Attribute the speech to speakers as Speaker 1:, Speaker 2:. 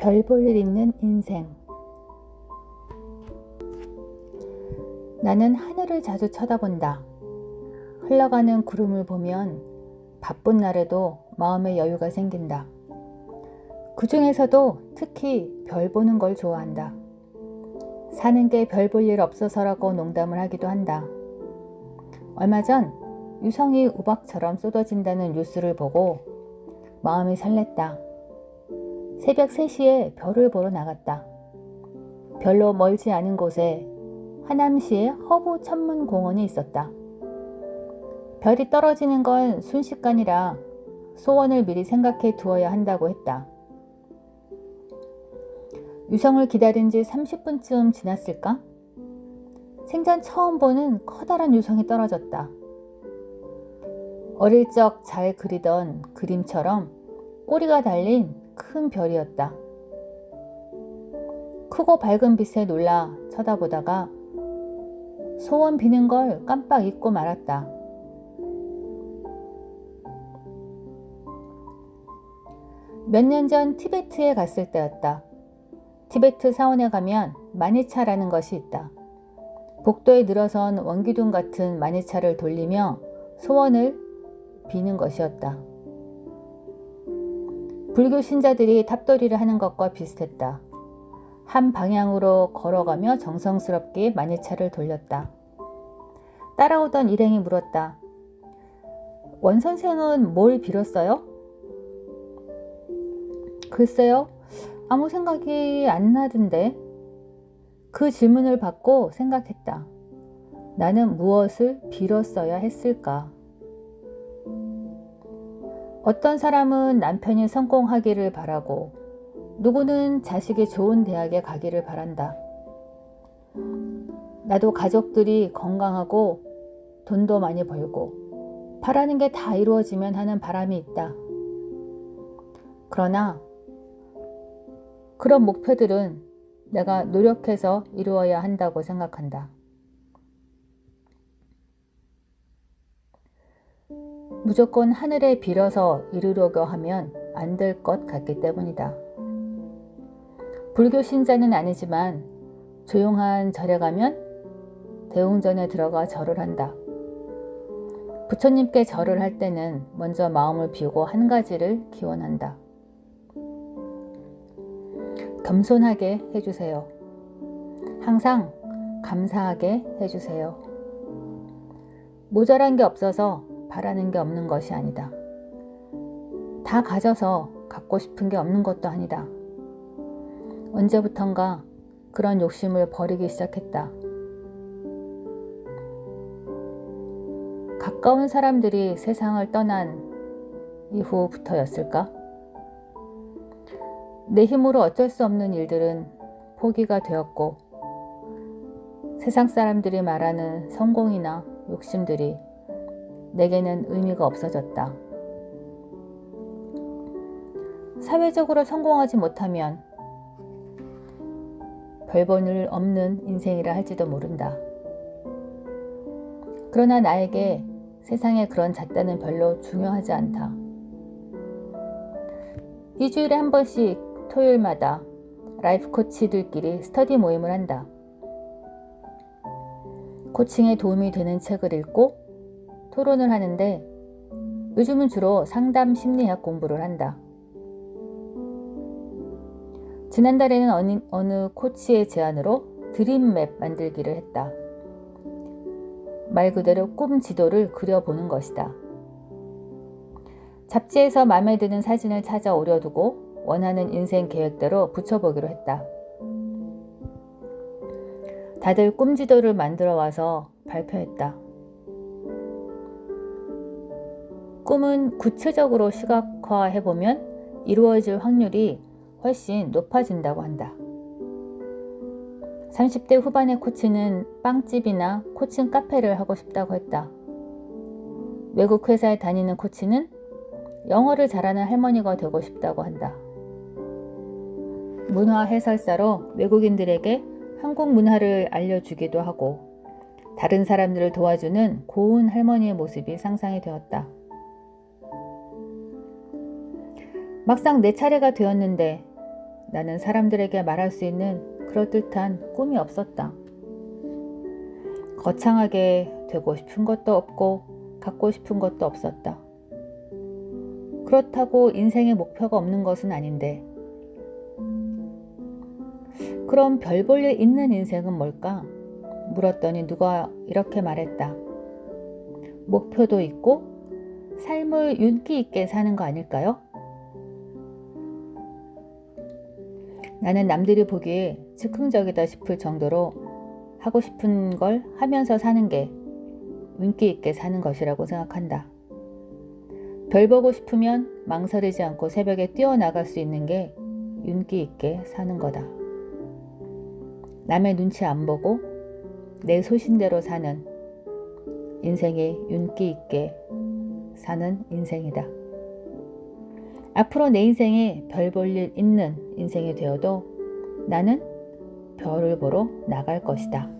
Speaker 1: 별 볼 일 있는 인생. 나는 하늘을 자주 쳐다본다. 흘러가는 구름을 보면 바쁜 날에도 마음의 여유가 생긴다. 그 중에서도 특히 별 보는 걸 좋아한다. 사는 게 별 볼 일 없어서라고 농담을 하기도 한다. 얼마 전 유성이 우박처럼 쏟아진다는 뉴스를 보고 마음이 설렜다. 새벽 3시에 별을 보러 나갔다. 별로 멀지 않은 곳에 하남시의 허브 천문 공원이 있었다. 별이 떨어지는 건 순식간이라 소원을 미리 생각해 두어야 한다고 했다. 유성을 기다린 지 30분쯤 지났을까? 생전 처음 보는 커다란 유성이 떨어졌다. 어릴 적 잘 그리던 그림처럼 꼬리가 달린 큰 별이었다. 크고 밝은 빛에 놀라 쳐다보다가 소원 비는 걸 깜빡 잊고 말았다. 몇 년 전 티베트에 갔을 때였다. 티베트 사원에 가면 마니차라는 것이 있다. 복도에 늘어선 원기둥 같은 마니차를 돌리며 소원을 비는 것이었다. 불교 신자들이 탑돌이를 하는 것과 비슷했다. 한 방향으로 걸어가며 정성스럽게 마니차를 돌렸다. 따라오던 일행이 물었다. 원 선생은 뭘 빌었어요? 글쎄요, 아무 생각이 안 나던데. 그 질문을 받고 생각했다. 나는 무엇을 빌었어야 했을까? 어떤 사람은 남편이 성공하기를 바라고, 누구는 자식이 좋은 대학에 가기를 바란다. 나도 가족들이 건강하고 돈도 많이 벌고, 바라는 게 다 이루어지면 하는 바람이 있다. 그러나 그런 목표들은 내가 노력해서 이루어야 한다고 생각한다. 무조건 하늘에 빌어서 이루려고 하면 안 될 것 같기 때문이다. 불교 신자는 아니지만 조용한 절에 가면 대웅전에 들어가 절을 한다. 부처님께 절을 할 때는 먼저 마음을 비우고 한 가지를 기원한다. 겸손하게 해주세요. 항상 감사하게 해주세요. 모자란 게 없어서 바라는 게 없는 것이 아니다. 다 가져서 갖고 싶은 게 없는 것도 아니다. 언제부턴가 그런 욕심을 버리기 시작했다. 가까운 사람들이 세상을 떠난 이후부터였을까? 내 힘으로 어쩔 수 없는 일들은 포기가 되었고, 세상 사람들이 말하는 성공이나 욕심들이 내게는 의미가 없어졌다. 사회적으로 성공하지 못하면 별본을 없는 인생이라 할지도 모른다. 그러나 나에게 세상에 그런 잣대는 별로 중요하지 않다. 일주일에 한 번씩 토요일마다 라이프 코치들끼리 스터디 모임을 한다. 코칭에 도움이 되는 책을 읽고 토론을 하는데 요즘은 주로 상담 심리학 공부를 한다. 지난달에는 어느, 어느 코치의 제안으로 드림맵 만들기를 했다. 말 그대로 꿈 지도를 그려보는 것이다. 잡지에서 마음에 드는 사진을 찾아 오려두고 원하는 인생 계획대로 붙여보기로 했다. 다들 꿈 지도를 만들어 와서 발표했다. 꿈은 구체적으로 시각화해보면 이루어질 확률이 훨씬 높아진다고 한다. 30대 후반의 코치는 빵집이나 코칭 카페를 하고 싶다고 했다. 외국 회사에 다니는 코치는 영어를 잘하는 할머니가 되고 싶다고 한다. 문화 해설사로 외국인들에게 한국 문화를 알려주기도 하고 다른 사람들을 도와주는 고운 할머니의 모습이 상상이 되었다. 막상 내 차례가 되었는데 나는 사람들에게 말할 수 있는 그럴듯한 꿈이 없었다. 거창하게 되고 싶은 것도 없고 갖고 싶은 것도 없었다. 그렇다고 인생의 목표가 없는 것은 아닌데. 그럼 별 볼 일 있는 인생은 뭘까? 물었더니 누가 이렇게 말했다. 목표도 있고 삶을 윤기 있게 사는 거 아닐까요? 나는 남들이 보기에 즉흥적이다 싶을 정도로 하고 싶은 걸 하면서 사는 게 윤기 있게 사는 것이라고 생각한다. 별 보고 싶으면 망설이지 않고 새벽에 뛰어나갈 수 있는 게 윤기 있게 사는 거다. 남의 눈치 안 보고 내 소신대로 사는 인생이 윤기 있게 사는 인생이다. 앞으로 내 인생에 별 볼 일 있는 인생이 되어도 나는 별을 보러 나갈 것이다.